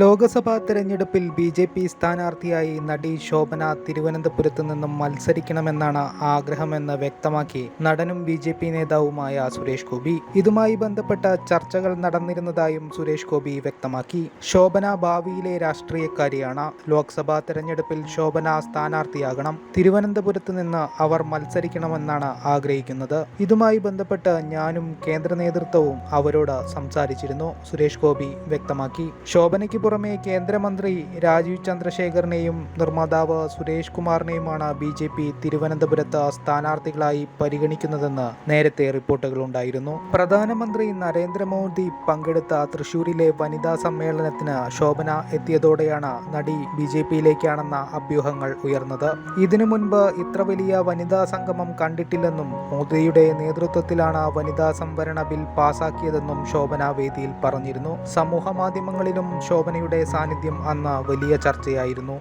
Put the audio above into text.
ലോക്സഭാ തെരഞ്ഞെടുപ്പിൽ B J P സ്ഥാനാർത്ഥിയായി നടി ശോഭന തിരുവനന്തപുരത്ത് നിന്നും മത്സരിക്കണമെന്നാണ് ആഗ്രഹമെന്ന് വ്യക്തമാക്കി നടനും ബി ജെ പി നേതാവുമായ സുരേഷ് ഗോപി. ഇതുമായി ബന്ധപ്പെട്ട ചർച്ചകൾ നടന്നിരുന്നതായും സുരേഷ് ഗോപി വ്യക്തമാക്കി. ശോഭന ഭാവിയിലെ രാഷ്ട്രീയക്കാരിയാണ്. ലോക്സഭാ തെരഞ്ഞെടുപ്പിൽ ശോഭന സ്ഥാനാർത്ഥിയാകണം. തിരുവനന്തപുരത്ത് നിന്ന് അവർ മത്സരിക്കണമെന്നാണ് ആഗ്രഹിക്കുന്നത്. ഇതുമായി ബന്ധപ്പെട്ട് ഞാനും കേന്ദ്ര നേതൃത്വവും അവരോട് സംസാരിച്ചിരുന്നു. സുരേഷ് ഗോപി വ്യക്തമാക്കി. ശോഭനയ്ക്ക് പുറമെ കേന്ദ്രമന്ത്രി രാജീവ് ചന്ദ്രശേഖറിനെയും നിർമ്മാതാവ് സുരേഷ് കുമാറിനെയുമാണ് ബി ജെ പി തിരുവനന്തപുരത്ത് സ്ഥാനാർത്ഥികളായി പരിഗണിക്കുന്നതെന്ന് നേരത്തെ റിപ്പോർട്ടുകളുണ്ടായിരുന്നു പ്രധാനമന്ത്രി നരേന്ദ്രമോദി പങ്കെടുത്ത തൃശൂരിലെ വനിതാ സമ്മേളനത്തിന് ശോഭന എത്തിയതോടെയാണ് നടി ബി ജെ പിയിലേക്കാണെന്ന അഭ്യൂഹങ്ങൾ ഉയർന്നത്. ഇതിനു മുൻപ് ഇത്ര വലിയ വനിതാ സംഗമം കണ്ടിട്ടില്ലെന്നും മോദിയുടെ നേതൃത്വത്തിലാണ് വനിതാ സംവരണ ബിൽ പാസാക്കിയതെന്നും ശോഭന വേദിയിൽ പറഞ്ഞിരുന്നു. സമൂഹ മാധ്യമങ്ങളിലും ശോഭനയുടെ സാന്നിധ്യം അന്ന് വലിയ ചർച്ചയായിരുന്നു